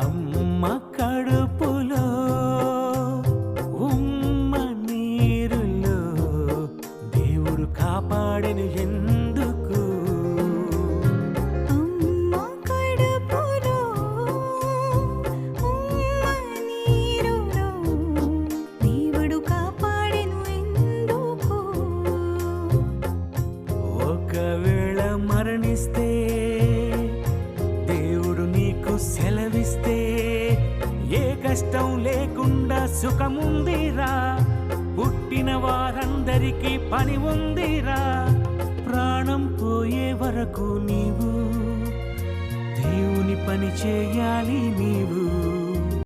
అమ్మ కడుపులో ఉమ్మ నీరులో దేవుడు కాపాడెను ఎన్న కష్టం లేకుండా సుఖముందిరా. పుట్టిన వారందరికీ పని ఉందిరా. ప్రాణం పోయే వరకు నీవు దేవుని పని చేయాలి నీవు.